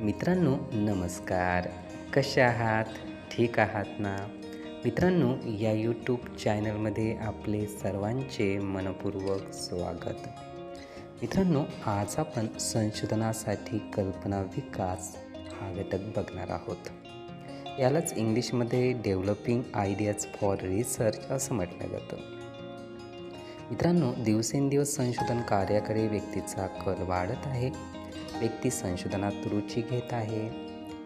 मित्रांनो नमस्कार. कसे आहात? ठीक आहात ना? मित्रांनो या यूट्यूब चॅनलमध्ये आपले सर्वांचे मनपूर्वक स्वागत. मित्रांनो आज आपण संशोधनासाठी कल्पना विकास हा घटक बघणार आहोत. यालाच इंग्लिशमध्ये डेव्हलपिंग आयडियाज फॉर रिसर्च असं म्हटलं जातं. मित्रांनो दिवसेंदिवस संशोधन कार्याकडे व्यक्तीचा कल वाढत आहे. व्यक्ती संशोधनात रुची घेत आहे.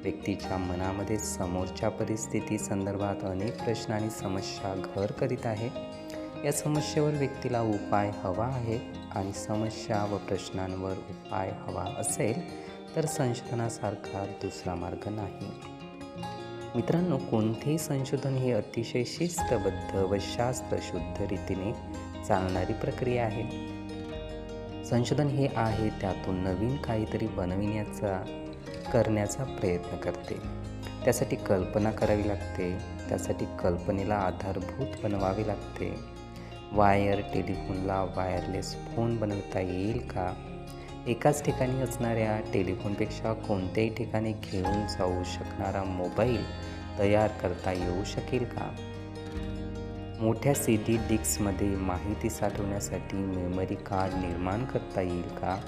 व्यक्तीच्या मनामध्ये समोरच्या परिस्थिती संदर्भात अनेक प्रश्न आणि समस्या घर करीत आहे. या समस्येवर व्यक्तीला उपाय हवा आहे आणि समस्या व प्रश्नांवर उपाय हवा असेल तर संशोधनासारखा दुसरा मार्ग नाही. मित्रांनो कोणतेही संशोधन हे अतिशय शिस्तबद्ध व शास्त्रशुद्ध रीतीने चालणारी प्रक्रिया आहे. संशोधन हे आहे त्यातून नवीन काहीतरी बनविण्याचा करण्याचा प्रयत्न करते. त्यासाठी कल्पना करावी लागते त्यासाठी कल्पनेला आधारभूत बनवावे लागते. वायर टेलिफोनला वायरलेस फोन बनवता येईल का? एकाच ठिकाणी असणाऱ्या टेलिफोनपेक्षा कोणत्याही ठिकाणी घेऊन जाऊ शकणारा मोबाईल तयार करता येऊ शकेल का? मोठ्या सी डी डिस्कमध्ये माहिती साठवण्यासाठी मेमरी कार्ड निर्माण करता येईल का?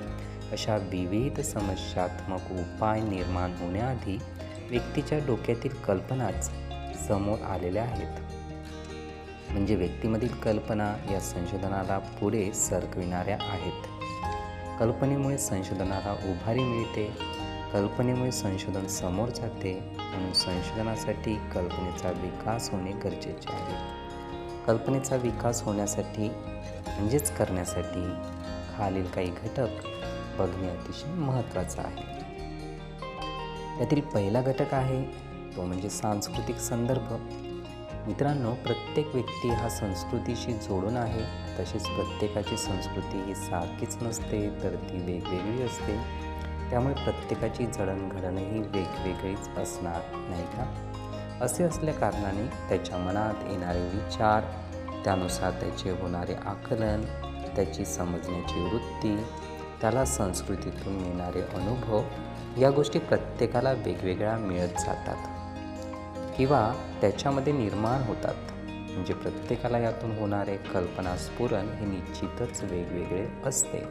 अशा विविध समस्यात्मक उपाय निर्माण होण्याआधी व्यक्तीच्या डोक्यातील कल्पनाच समोर आलेल्या आहेत. म्हणजे व्यक्तीमधील कल्पना या संशोधनाला पुढे सरकविणाऱ्या आहेत. कल्पनेमुळे संशोधनाला उभारी मिळते कल्पनेमुळे संशोधन समोर जाते म्हणून संशोधनासाठी कल्पनेचा विकास होणे गरजेचे आहे. कल्पनेचा विकास होण्यासाठी म्हणजेच करण्यासाठी खालील काही घटक बघणे अतिशय महत्त्वाचं आहे. त्यातील पहिला घटक आहे तो म्हणजे सांस्कृतिक संदर्भ. मित्रांनो प्रत्येक व्यक्ती हा संस्कृतीशी जोडून आहे तसेच प्रत्येकाची संस्कृती ही सारखीच नसते तर ती वेगवेगळी असते. त्यामुळे प्रत्येकाची जडणघडणही वेगवेगळीच असणार नाही का? असे असल्या कारणाने त्याच्या मनात येणारे विचार त्यानुसार त्याचे होणारे आकलन त्याची समजण्याची वृत्ती त्याला संस्कृतीतून मिळणारे अनुभव या गोष्टी प्रत्येकाला वेगवेगळ्या मिळत जातात किंवा त्याच्यामध्ये निर्माण होतात. म्हणजे प्रत्येकाला यातून होणारे कल्पनास्फुरण हे निश्चितच वेगवेगळे असते.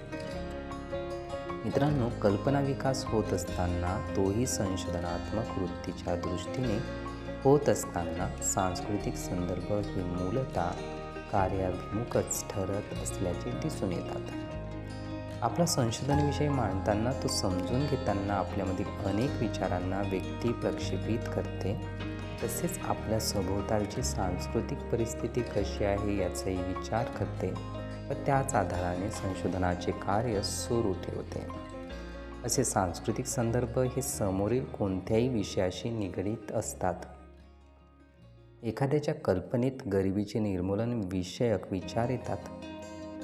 मित्रांनो कल्पना विकास होत असताना तोही संशोधनात्मक वृत्तीच्या दृष्टीने होत असताना सांस्कृतिक संदर्भ हे मूलतः कार्याभिमुखच ठरत असल्याचे दिसून येतात. आपला संशोधनविषय मांडताना तो समजून घेताना आपल्यामधील अनेक विचारांना व्यक्ती प्रक्षेपित करते. तसेच आपल्या सभोवतालची सांस्कृतिक परिस्थिती कशी आहे याचाही विचार करते व त्याच आधाराने संशोधनाचे कार्य सुरू ठेवते. असे सांस्कृतिक संदर्भ हे समोरील कोणत्याही विषयाशी निगडीत असतात. एखाद्याच्या कल्पनेत गरिबीचे निर्मूलन विषयक विचार येतात.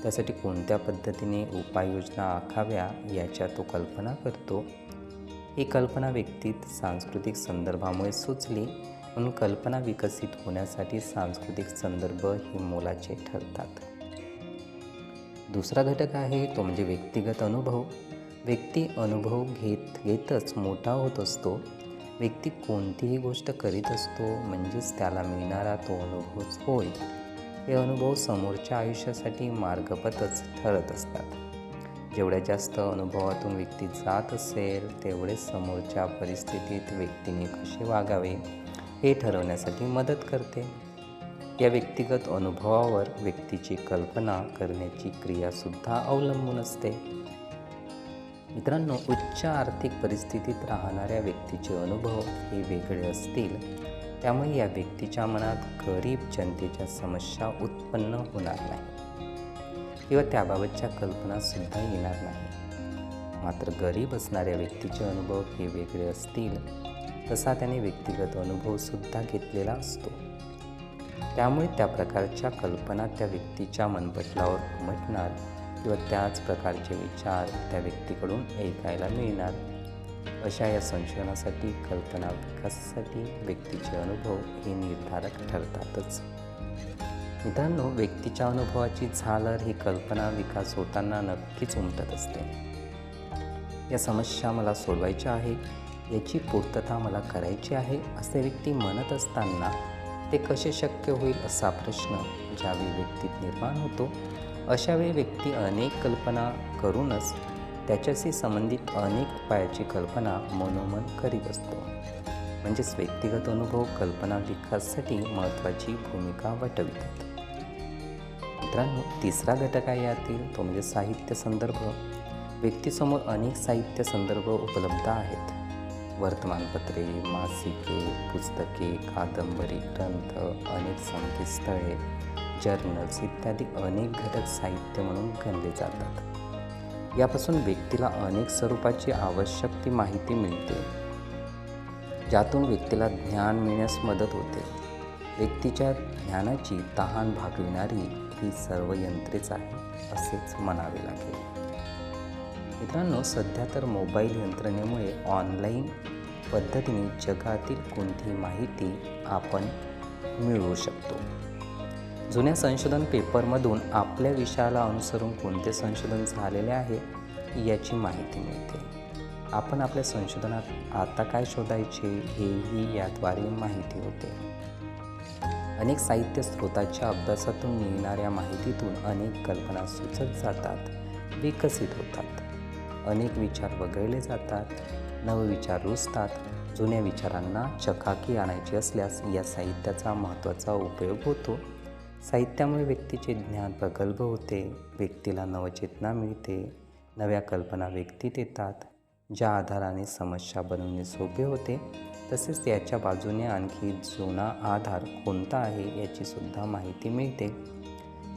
त्यासाठी कोणत्या पद्धतीने उपाययोजना आखाव्या याच्या तो कल्पना करतो? ही कल्पना व्यक्तीत सांस्कृतिक संदर्भामुळे सुचली म्हणून कल्पना विकसित होण्यासाठी सांस्कृतिक संदर्भ हे मोलाचे ठरतात. दुसरा घटक आहे तो म्हणजे व्यक्तिगत अनुभव. व्यक्ती अनुभव घेत घेतच मोठा होत असतो. व्यक्ती कोणतीही गोष्ट करीत असतो म्हणजेच त्याला मिळणारा तो अनुभवच होय. हे अनुभव समोरच्या आयुष्यासाठी मार्गपथच ठरत असतात. जेवढ्या जास्त अनुभवातून व्यक्ती जात असेल तेवढे समोरच्या परिस्थितीत व्यक्तीने कसे वागावे हे ठरवण्यासाठी मदत करते. या व्यक्तिगत अनुभवावर व्यक्तीची कल्पना करण्याची क्रियासुद्धा अवलंबून असते. मित्रांनो उच्च आर्थिक परिस्थितीत राहणाऱ्या व्यक्तीचे अनुभव हे वेगळे असतील. त्यामुळे या व्यक्तीच्या मनात गरीब जनतेच्या समस्या उत्पन्न होणार नाही किंवा त्याबाबतच्या कल्पनासुद्धा येणार नाही. मात्र गरीब असणाऱ्या व्यक्तीचे अनुभव हे वेगळे असतील तसा त्याने व्यक्तिगत अनुभवसुद्धा घेतलेला असतो. त्यामुळे त्या प्रकारच्या कल्पना त्या व्यक्तीच्या मनपटलावर उमटणार किंवा त्याच प्रकारचे विचार त्या व्यक्तीकडून ऐकायला मिळणार. अशा या संशोधनासाठी कल्पना विकासासाठी व्यक्तीचे अनुभव हे निर्धारक ठरतातच. मित्रांनो व्यक्तीच्या अनुभवाची झालर ही कल्पना विकास होताना नक्कीच उमटत असते. या समस्या मला सोडवायच्या आहे याची पूर्तता मला करायची आहे असे व्यक्ती म्हणत असताना ते कसे शक्य होईल असा प्रश्न ज्यावेळी व्यक्तीत निर्माण होतो अशावेळी व्यक्ती अनेक कल्पना करूनच त्याच्याशी संबंधित अनेक उपायाची कल्पना मनोमन करीत असतो. म्हणजेच व्यक्तिगत अनुभव कल्पना विकासासाठी महत्त्वाची भूमिका वटवितात मित्रांनो तिसरा घटक आहे यातील तो म्हणजे साहित्य संदर्भ. व्यक्तीसमोर अनेक साहित्य संदर्भ उपलब्ध आहेत. वर्तमानपत्रे मासिके पुस्तके कादंबरी ग्रंथ अनेक संकेतस्थळे जर्नल्स इत्यादी अनेक घटक साहित्य म्हणून गणले जातात. यापासून व्यक्तीला अनेक स्वरूपाची आवश्यक ती माहिती मिळते. ज्यातून व्यक्तीला ज्ञान मिळण्यास मदत होते. व्यक्तीच्या ज्ञानाची तहान भागविणारी ही सर्व यंत्रेच आहे असेच म्हणावे लागेल. मित्रांनो सध्या तर मोबाईल यंत्रणेमुळे ऑनलाईन पद्धतीने जगातील कोणतीही माहिती आपण मिळवू शकतो. जुन्या संशोधन पेपरमधून आपल्या विषयाला अनुसरून कोणते संशोधन झालेले आहे याची माहिती मिळते. आपण आपल्या संशोधनात आता काय शोधायचे हेही याद्वारे माहिती होते. अनेक साहित्य स्रोताच्या अभ्यासातून मिळणाऱ्या माहितीतून अनेक कल्पना सुचत जातात विकसित होतात. अनेक विचार वगळले जातात नवे विचार रुजतात जुन्या विचारांना चकाकी आणायची असल्यास या साहित्याचा महत्त्वाचा उपयोग होतो. साहित्यामुळे व्यक्तीचे ज्ञान प्रगल्भ होते व्यक्तीला नवचेतना मिळते नव्या कल्पना व्यक्तीत येतात ज्या आधाराने समस्या बनवणे सोपे होते तसेच याच्या बाजूने आणखी जुना आधार कोणता आहे याची सुद्धा माहिती मिळते.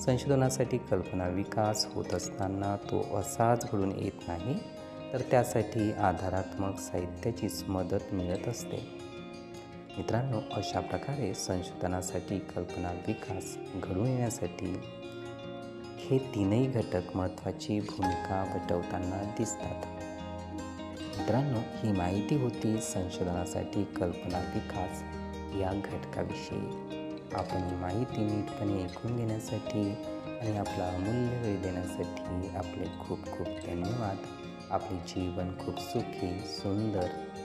संशोधनासाठी कल्पना विकास होत असताना तो असाच घडून येत नाही तर त्यासाठी आधारात्मक साहित्याचीच मदत मिळत असते. मित्रांनो अशा प्रकारे संशोधनासाठी कल्पना विकास घडून येण्यासाठी हे तीनही घटक महत्त्वाची भूमिका बजावताना दिसतात. मित्रांनो ही माहिती होती संशोधनासाठी कल्पना विकास या घटकाविषयी. आपण ही माहिती नीटपणे ऐकून घेण्यासाठी आणि आपला अमूल्य वेळ देण्यासाठी आपले खूप खूप धन्यवाद. आपले जीवन खूप सुखी सुंदर